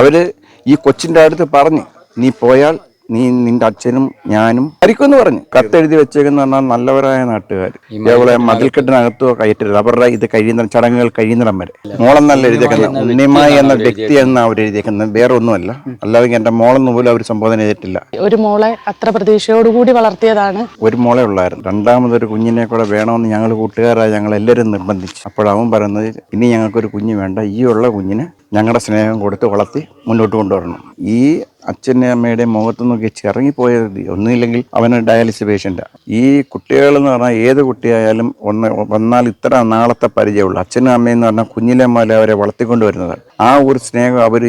അവർ ഈ കൊച്ചിന്റെ അടുത്ത് പറഞ്ഞു നീ പോയാൽ നീ നിന്റെ അച്ഛനും ഞാനും മരിക്കുമെന്ന് പറഞ്ഞു കത്തെഴുതി വെച്ചേക്കെന്ന് പറഞ്ഞാൽ നല്ലവരായ നാട്ടുകാർ. ഇതേപോലെ മതിൽക്കെട്ടിനകത്തോ കയറ്റരുത്. അവരുടെ ഇത് കഴിയുന്ന ചടങ്ങുകൾ കഴിയുന്നിടം വരെ. മോളെന്നല്ല എഴുതിയേക്കുന്നത്. ഉണ്ണിമായി എന്ന വ്യക്തി എന്ന് അവർ എഴുതിയേക്കുന്നത്. വേറെ ഒന്നുമല്ല അല്ലാതെ എന്റെ മോളെന്ന് പോലും അവർ സംബോധന ചെയ്തിട്ടില്ല. ഒരു മോളെ അത്ര പ്രതീക്ഷയോടുകൂടി വളർത്തിയതാണ്. ഒരു മോളെ ഉള്ളായിരുന്നു. രണ്ടാമതൊരു കുഞ്ഞിനെ കൂടെ വേണമെന്ന് ഞങ്ങൾ കൂട്ടുകാരായ ഞങ്ങൾ എല്ലാവരും നിർബന്ധിച്ചു. അപ്പോഴവൻ പറയുന്നത് ഇനി ഞങ്ങൾക്കൊരു കുഞ്ഞ് വേണ്ട. ഈ ഉള്ള കുഞ്ഞിന് ഞങ്ങളുടെ സ്നേഹം കൊടുത്ത് വളർത്തി മുന്നോട്ട് കൊണ്ടുവരണം. ഈ അച്ഛന്റെ അമ്മയുടെ മുഖത്തു നോക്കി ചിറങ്ങിപ്പോയത് ഒന്നുമില്ലെങ്കിൽ അവന് ഡയാലിസിസ് പേഷ്യന്റാണ് ഈ കുട്ടികളെന്ന് പറഞ്ഞാൽ ഏത് കുട്ടിയായാലും ഒന്ന് വന്നാൽ ഇത്ര നാളത്തെ പരിചയമുള്ളൂ. അച്ഛനും അമ്മയും എന്ന് പറഞ്ഞാൽ കുഞ്ഞിലെ മുതലേ അവരെ വളർത്തിക്കൊണ്ട് വരുന്നതാണ് ആ ഒരു സ്നേഹം അവർ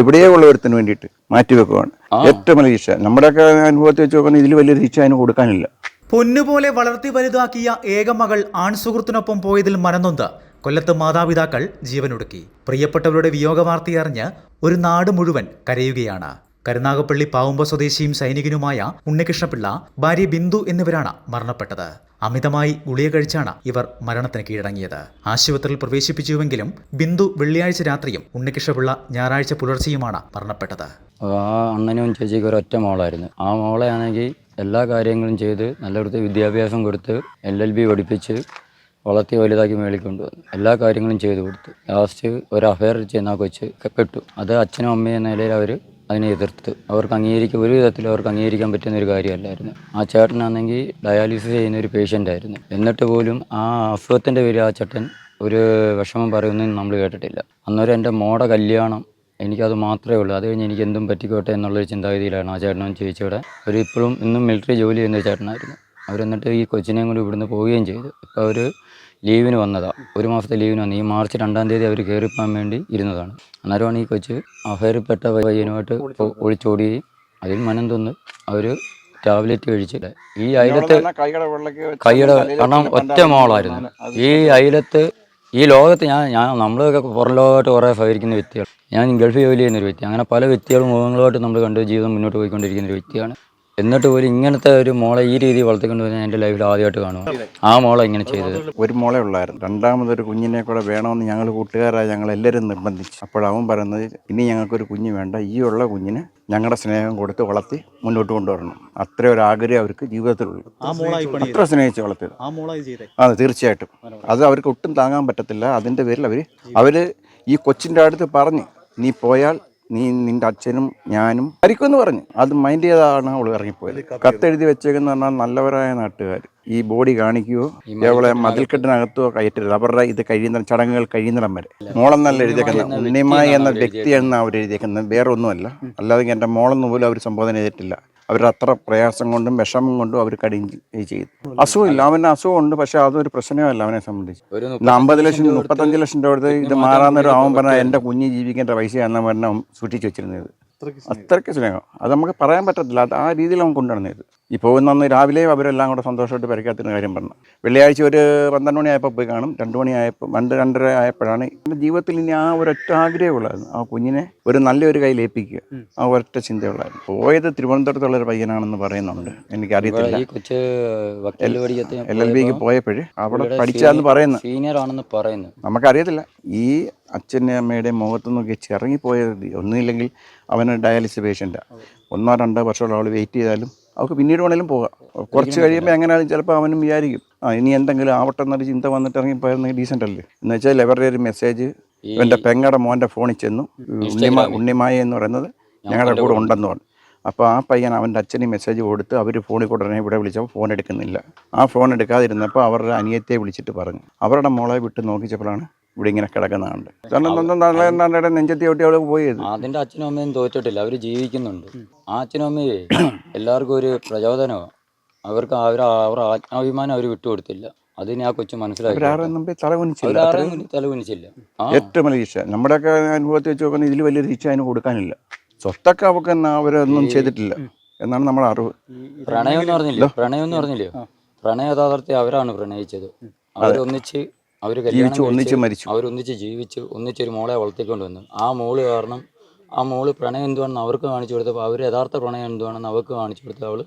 എവിടെയോ ഉള്ളവരത്തിന് വേണ്ടിയിട്ട് മാറ്റിവെക്കുകയാണ് ഏറ്റവും വലിയ ഇഷ്ടം നമ്മുടെയൊക്കെ അനുഭവത്തിൽ വെച്ച് നോക്കുന്ന ഇതിൽ വലിയ ഇച്ഛ അതിന് കൊടുക്കാനില്ല. പൊന്നുപോലെ വളർത്തി വലുതാക്കിയ ഏക മകൾ ആൺസുഹൃത്തിനൊപ്പം പോയതിൽ മനനൊന്ത്. കൊല്ലത്ത് മാതാപിതാക്കൾ ജീവനൊടുക്കി. പ്രിയപ്പെട്ടവരുടെ വിയോഗവാർത്തയറിഞ്ഞ് ഒരു നാട് മുഴുവൻ കരയുകയാണ്. കരുനാഗപ്പള്ളി പാവുമ്പ സ്വദേശിയും സൈനികനുമായ ഉണ്ണികൃഷ്ണപിള്ള ഭാര്യ ബിന്ദു എന്നിവരാണ് മരണപ്പെട്ടത്. അമിതമായി ഉളിയ കഴിച്ചാണ് ഇവർ മരണത്തിന് കീഴടങ്ങിയത്. ആശുപത്രിയിൽ പ്രവേശിപ്പിച്ചുവെങ്കിലും ബിന്ദു വെള്ളിയാഴ്ച രാത്രിയും ഉണ്ണികൃഷ്ണപിള്ള ഞായറാഴ്ച പുലർച്ചെയുമാണ് മരണപ്പെട്ടത്. ആ അണ്ണനും ചേച്ചിക്ക് ഒരൊറ്റ മോളായിരുന്നു. ആ മോളെയാണെങ്കിൽ എല്ലാ കാര്യങ്ങളും ചെയ്ത് നല്ലയിടത്ത് വിദ്യാഭ്യാസം കൊടുത്ത് എൽ എൽ ബി പഠിപ്പിച്ച് വളർത്തി വലുതാക്കി മേളിൽ കൊണ്ടുവന്നു. എല്ലാ കാര്യങ്ങളും ചെയ്തു കൊടുത്തു. ലാസ്റ്റ് ഒരു അഫയർ ചെയ്യുന്ന കൊച്ച് കെട്ടു അത് അച്ഛനും അമ്മയും എന്ന നിലയിൽ അവർ അതിനെ എതിർത്ത്. അവർക്ക് അംഗീകരിക്കാൻ ഒരു വിധത്തിൽ അവർക്ക് അംഗീകരിക്കാൻ പറ്റുന്ന ഒരു കാര്യമല്ലായിരുന്നു. ആ ചേട്ടനാണെങ്കിൽ ഡയാലിസിസ് ചെയ്യുന്ന ഒരു പേഷ്യന്റ് ആയിരുന്നു. എന്നിട്ട് പോലും ആ അസുഖത്തിന്റെ പേര് ആ ചേട്ടൻ ഒരു വിഷമം പറയുന്നതെന്ന് നമ്മൾ കേട്ടിട്ടില്ല. അന്നേരം എന്റെ മോടെ കല്യാണം എനിക്കത് മാത്രമേ ഉള്ളൂ. അത് കഴിഞ്ഞ് എനിക്ക് എന്തും പറ്റിക്കോട്ടെ എന്നുള്ളൊരു ചിന്താഗതിയിലാണ് ആ ചേട്ടനും ചേച്ചിയുടെ. അവർ ഇപ്പോഴും ഇന്നും മിലിറ്ററി ജോലി ചെയ്യുന്ന ഒരു ചേട്ടനായിരുന്നു. അവരെന്നിട്ട് ഈ കൊച്ചിനെയും കൂടി ഇവിടുന്ന് പോവുകയും ചെയ്തു. ഇപ്പോൾ അവർ ലീവിന് വന്നതാണ് ഒരു മാസത്തെ ലീവിന് വന്ന്. ഈ മാർച്ച് രണ്ടാം തീയതി അവർ കയറിപ്പോകാൻ വേണ്ടി ഇരുന്നതാണ്. അന്നേരമാണ് ഈ കൊച്ച് അഫയറിൽപ്പെട്ട പയ്യനുമായിട്ട് ഒളിച്ചോടുകയും അതിൽ മനം തൊന്ന് അവർ ടാബ്ലറ്റ് കഴിച്ചിട്ട് ഈ അയലത്ത് കൈയുടെ കാരണം ഒറ്റ മോളായിരുന്നു. ഈ അയലത്ത് ഈ ലോകത്ത് ഞാൻ ഞാൻ നമ്മളൊക്കെ പുറം ലോകമായിട്ട് കുറേ സഹകരിക്കുന്ന വ്യക്തികൾ. ഞാൻ ഗൾഫ് ജോലി ചെയ്യുന്ന ഒരു വ്യക്തി. അങ്ങനെ പല വ്യക്തികളും മുഖങ്ങളുമായിട്ട് നമ്മൾ കണ്ട് ജീവിതം മുന്നോട്ട് പോയിക്കൊണ്ടിരിക്കുന്ന ഒരു വ്യക്തിയാണ് എന്നിട്ട് ഒരു ഇങ്ങനത്തെ ഒരു മോളെ ഈ രീതി വളർത്തിക്കൊണ്ട് വരുന്ന എന്റെ ലൈഫിൽ ആദ്യമായിട്ട് കാണുക ആ മോളെ ഇങ്ങനെ ചെയ്തത്. ഒരു മോളെ ഉള്ളായിരുന്നു. രണ്ടാമതൊരു കുഞ്ഞിനെ കൂടെ വേണമെന്ന് ഞങ്ങൾ കൂട്ടുകാരായ ഞങ്ങൾ എല്ലാവരും നിർബന്ധിച്ചു. അപ്പോഴവൻ പറയുന്നത് ഇനി ഞങ്ങൾക്കൊരു കുഞ്ഞ് വേണ്ട. ഈ ഉള്ള കുഞ്ഞിന് ഞങ്ങളുടെ സ്നേഹം കൊടുത്ത് വളർത്തി മുന്നോട്ട് കൊണ്ടുവരണം. അത്ര ഒരു ആഗ്രഹം അവർക്ക് ജീവിതത്തിലുള്ളൂ. അത്ര സ്നേഹിച്ച് വളർത്തിയത്. അതെ തീർച്ചയായിട്ടും. അത് അവർക്ക് ഒട്ടും താങ്ങാൻ പറ്റത്തില്ല. അതിന്റെ പേരിൽ അവർ അവർ ഈ കൊച്ചിന്റെ അടുത്ത് പറഞ്ഞ് നീ പോയാൽ നീ നിന്റെ അച്ഛനും ഞാനും മരിക്കുമെന്ന് പറഞ്ഞു. അത് മൈൻഡ് ചെയ്താണ് അവൾ ഇറങ്ങിപ്പോയത്. കത്തെഴുതി വെച്ചേക്കെന്ന് പറഞ്ഞാൽ നല്ലവരായ നാട്ടുകാർ ഈ ബോഡി കാണിക്കുകയോ ഇതേപോലെ മതിൽക്കെട്ടിനകത്തോ കയറ്റരുത്. അവരുടെ ഇത് കഴിയുന്ന ചടങ്ങുകൾ കഴിയുന്നിടം വരെ. മോളെന്നല്ല എഴുതിയേക്കുന്നത്. ഉണ്ണിമായി എന്ന വ്യക്തി എന്ന് അവർ എഴുതിയേക്കുന്നത്. വേറെ ഒന്നുമല്ല അല്ലാതെ എന്റെ മോളെന്ന് പോലും അവർ സംബോധന ചെയ്തിട്ടില്ല. അവരുടെ അത്ര പ്രയാസം കൊണ്ടും വിഷമം കൊണ്ടും അവർ കടിയും ചെയ്തു. അസുഖമില്ല അവന് അസുഖമുണ്ട് പക്ഷെ അതൊരു പ്രശ്നമല്ല അവനെ സംബന്ധിച്ച്. അമ്പത് ലക്ഷം മുപ്പത്തഞ്ച് ലക്ഷം രൂപ ഇത് മാറാന്നൊരു അവൻ പറഞ്ഞാൽ എന്റെ കുഞ്ഞ് ജീവിക്കേണ്ട പൈസയാണെന്ന് പറഞ്ഞ സൂക്ഷിച്ചു സൂക്ഷിച്ച് വെച്ചിരുന്നത്. അത്രയ്ക്ക് സ്നേഹം. അത് നമുക്ക് പറയാൻ പറ്റത്തില്ല. അത് ആ രീതിയിൽ അവൻ കൊണ്ടുവരുന്നത് ഈ പോകുന്ന അന്ന് രാവിലെ അവരെല്ലാം കൂടെ സന്തോഷമായിട്ട് പരിക്കാത്തിന് കാര്യം പറഞ്ഞു വെള്ളിയാഴ്ച ഒരു പന്ത്രണ്ട് മണിയായപ്പോൾ പോയി കാണും. രണ്ട് മണിയായപ്പോൾ രണ്ട് രണ്ടര ആയപ്പോഴാണ് എന്റെ ജീവിതത്തിൽ ഇനി ആ ഒരൊറ്റ ആഗ്രഹമുള്ളായിരുന്നു ആ കുഞ്ഞിനെ ഒരു നല്ലൊരു കയ്യിൽ ഏൽപ്പിക്കുക. ആ ഒരൊറ്റ ചിന്തയുള്ളായിരുന്നു. പോയത് തിരുവനന്തപുരത്തുള്ള ഒരു പയ്യനാണെന്ന് പറയുന്നുണ്ട്. എനിക്കറിയത്തില്ല. എൽ എൽ ബിക്ക് പോയപ്പോഴേ അവിടെ പഠിച്ചാന്ന് പറയുന്നു. സീനിയർ ആണെന്ന് പറയുന്നു. നമുക്കറിയത്തില്ല. ഈ അച്ഛന്റെ അമ്മയുടെ മുഖത്ത് നോക്കി ചിറങ്ങിപ്പോയത് ഒന്നുമില്ലെങ്കിൽ അവന് ഡയാലിസിസ് പേഷ്യന്റാണ് ഒന്നോ രണ്ടോ വർഷമുള്ള അവൾ വെയിറ്റ് ചെയ്താലും അവൾക്ക് പിന്നീട് വേണേലും പോകാം. കുറച്ച് കഴിയുമ്പോൾ എങ്ങനെയാണെങ്കിലും ചിലപ്പോൾ അവനും വിചാരിക്കും. ആ ഇനി എന്തെങ്കിലും ആവട്ടെ എന്നൊരു ചിന്ത വന്നിട്ട് ഇറങ്ങിപ്പോയിരുന്നെങ്കിൽ ഡീസന്റ് അല്ലേ? എന്ന് വെച്ചാൽ അവരുടെ ഒരു മെസ്സേജ് എന്റെ പെങ്ങടെ മോന്റെ ഫോണിൽ ചെന്നു. ഉണ്ണിമ ഉണ്ണിമായ എന്ന് പറയുന്നത് ഞങ്ങളുടെ കൂടെ ഉണ്ടെന്ന് പറഞ്ഞു. അപ്പോൾ ആ പയ്യൻ അവന്റെ അച്ഛന് മെസ്സേജ് കൊടുത്ത് അവർ ഫോണിൽ കൂടെ ഇവിടെ വിളിച്ചപ്പോൾ ഫോൺ എടുക്കുന്നില്ല. ആ ഫോൺ എടുക്കാതിരുന്നപ്പോൾ അവരുടെ അനിയത്തെ വിളിച്ചിട്ട് പറഞ്ഞു. അവരുടെ മോളെ വിട്ട് നോക്കിച്ചപ്പോഴാണ് ഇവിടെ ഇങ്ങനെ കിടക്കുന്നതുണ്ട് കാരണം തള്ളയുടെ നെഞ്ചത്തി ഒട്ടി അവിടെ പോയത് അതിന്റെ അച്ഛനും അമ്മയും തോറ്റിട്ടില്ല. അവർ ജീവിക്കുന്നുണ്ട്. ആ അച്ഛനും അമ്മയെ എല്ലാവർക്കും ഒരു പ്രചോദനമാണ്. അവർക്ക് അവർ അവരുടെ ആത്മാഭിമാനം അവർ വിട്ടുകൊടുത്തില്ല. അതിനെ ആ കൊച്ചു മനസ്സിലാക്കി അവരാരും മുമ്പേ തലകുനിച്ചില്ല അവരാരും മുന്നിൽ തലകുനിച്ചില്ല ആ. ഏറ്റവും വലിയ ശിക്ഷ നമ്മുടെയൊക്കെ അനുഭവത്തിൽ വെച്ച് നോക്കുന്ന ഇതിൽ വലിയൊരു ശിക്ഷ അതിന് കൊടുക്കാനില്ല. സ്വത്തൊക്കെ അവർക്ക് എന്നാ അവരൊന്നും ചെയ്തിട്ടില്ല. എന്നാണ് നമ്മുടെ അറിവ്. പ്രണയം എന്ന് പറഞ്ഞില്ലേ? പ്രണയം എന്ന് പറഞ്ഞില്ലേ? പ്രണയ യഥാർത്ഥത്തെ അവരാണ് പ്രണയിച്ചത്. അവരൊന്നിച്ച് അവർ ജീവിച്ച് ഒന്നിച്ച് മരിച്ചു. അവരൊന്നിച്ച് ജീവിച്ച് ഒന്നിച്ചൊരു മോളെ വളർത്തിക്കൊണ്ട് വന്നു ആ മോൾ കാരണം ആ മോൾ പ്രണയം എന്തുവാണെന്ന് അവർക്ക് കാണിച്ചു കൊടുത്തപ്പോൾ അവർ യഥാർത്ഥ പ്രണയം എന്തുവാണെന്ന് അവർക്ക് കാണിച്ചു കൊടുത്ത് അവൾ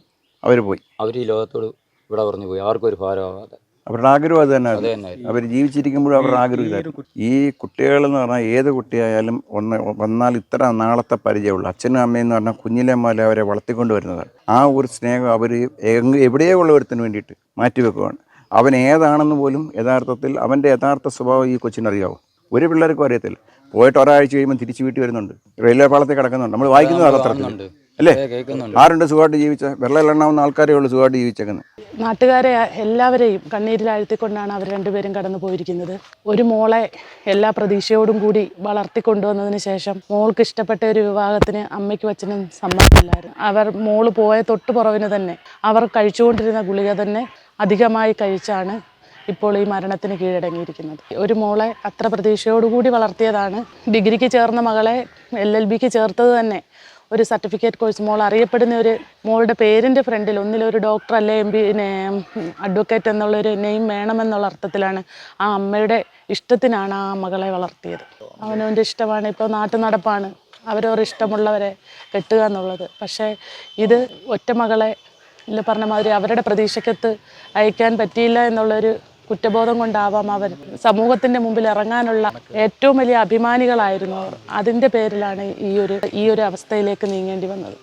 അവർ പോയി. അവർ ഈ ലോകത്തോട് ഇവിടെ പറഞ്ഞു പോയി. ആർക്കും ഒരു ഭാരമാകാതെ അവരുടെ ആഗ്രഹം അത് തന്നെയായിരുന്നു. അവർ ജീവിച്ചിരിക്കുമ്പോഴും അവരുടെ ആഗ്രഹം ഈ ഈ കുട്ടികളെന്ന് പറഞ്ഞാൽ ഏത് കുട്ടിയായാലും ഒന്ന് വന്നാൽ ഇത്ര നാളത്തെ പരിചയമുള്ളൂ. അച്ഛനും അമ്മയും എന്ന് പറഞ്ഞാൽ കുഞ്ഞിലെ മുതലേ അവരെ വളർത്തിക്കൊണ്ട് വരുന്നതാണ് ആ ഒരു സ്നേഹം അവർ എവിടെയോ ഉള്ളവരത്തിന് വേണ്ടിയിട്ട് മാറ്റിവെക്കുകയാണ് അവൻ ഏതാണെന്ന് പോലും യഥാർത്ഥത്തിൽ അവന്റെ യഥാർത്ഥ സ്വഭാവം ഈ കൊച്ചിനറിയാവും ഒരു പിള്ളേർക്കും അറിയത്തില്ല. പോയിട്ട് ഒരാഴ്ച കഴിയുമ്പോൾ തിരിച്ച് വീട്ടിൽ വരുന്നുണ്ട്. റെയിൽവേ പാളത്തിൽ കിടക്കുന്നുണ്ട്. നമ്മൾ വായിക്കുന്നത് പത്രത്തിൽ അല്ലേ? ആരുണ്ട് സുഖമായിട്ട് ജീവിച്ച? വെള്ളമെണ്ണാവുന്ന ആൾക്കാരെ ഉള്ളൂ സുഖമായിട്ട് ജീവിച്ചേക്കുന്നത്. നാട്ടുകാരെ എല്ലാവരെയും കണ്ണീരിൽ കണ്ണീരിലാഴ്ത്തിക്കൊണ്ടാണ് അവർ രണ്ടുപേരും കടന്നു പോയിരിക്കുന്നത്. ഒരു മോളെ എല്ലാ പ്രതീക്ഷയോടും കൂടി വളർത്തിക്കൊണ്ടുവന്നതിന് ശേഷം മോൾക്ക് ഇഷ്ടപ്പെട്ട ഒരു വിവാഹത്തിന് അമ്മയ്ക്ക് അച്ഛനും സമ്മതമില്ലായിരുന്നു അവർ മോൾ പോയ തൊട്ട് പുറവിന് തന്നെ അവർ കഴിച്ചുകൊണ്ടിരുന്ന ഗുളിക തന്നെ അധികമായി കഴിച്ചാണ് ഇപ്പോൾ ഈ മരണത്തിന് കീഴടങ്ങിയിരിക്കുന്നത്. ഒരു മോളെ അത്ര പ്രതീക്ഷയോടുകൂടി വളർത്തിയതാണ്. ഡിഗ്രിക്ക് ചേർന്ന മകളെ എൽ എൽ ബിക്ക് ചേർത്തത് തന്നെ ഒരു സർട്ടിഫിക്കറ്റ് കോഴ്സ്. മോൾ അറിയപ്പെടുന്ന ഒരു മോളുടെ പേരിന്റെ ഫ്രണ്ടിൽ ഒന്നിലൊരു ഡോക്ടർ അല്ലെ എം ബി അഡ്വക്കേറ്റ് എന്നുള്ളൊരു നെയിം വേണമെന്നുള്ള അർത്ഥത്തിലാണ് ആ അമ്മയുടെ ഇഷ്ടത്തിനാണ് ആ മകളെ വളർത്തിയത്. അവനവന്റെ ഇഷ്ടമാണ്. ഇപ്പോൾ നാട്ടു നടപ്പാണ് അവരവർ ഇഷ്ടമുള്ളവരെ കെട്ടുക എന്നുള്ളത്. പക്ഷേ ഇത് ഒറ്റ മകളെ ഇല്ല പറഞ്ഞ മാതിരി അവരുടെ പ്രതീക്ഷയ്ക്കത്ത് അയക്കാൻ പറ്റിയില്ല എന്നുള്ളൊരു കുറ്റബോധം കൊണ്ടാവാം അവർ സമൂഹത്തിന്റെ മുമ്പിൽ ഇറങ്ങാനുള്ള ഏറ്റവും വലിയ അഭിമാനികളായിരുന്നു. അവർ അതിന്റെ പേരിലാണ് ഈ ഒരു ഈ ഒരു അവസ്ഥയിലേക്ക് നീങ്ങേണ്ടി വന്നത്.